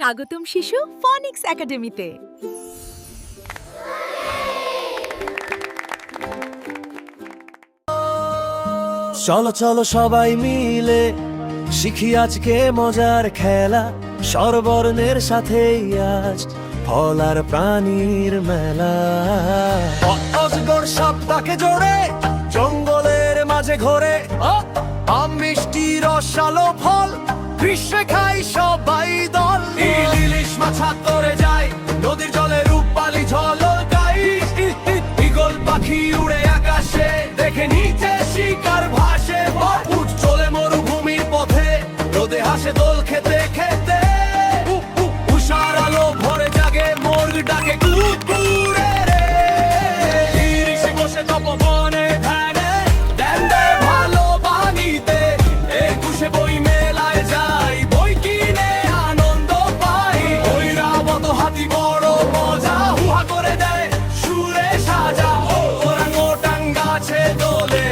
স্বাগতম শিশু ফনিক্স একাডেমিতে। চলো চলো সবাই মিলে শিখি আজকে মজার খেলা। সরবর্ণের সাথে আজ ফল আর প্রাণীর মেলা। অজগর সাপটাকে জোড়ে, জঙ্গলের মাঝে ঘোরে। আম, মিষ্টি রসালো ফল, গ্রীষ্মে খাই সবাই দল। ছাদ তরে যায় নদীর জলে রূপালি ঝল গাই ইগল পাখি উড়ে আকাশে, দেখে নিচে শিকার ভাসে আছে দোলে।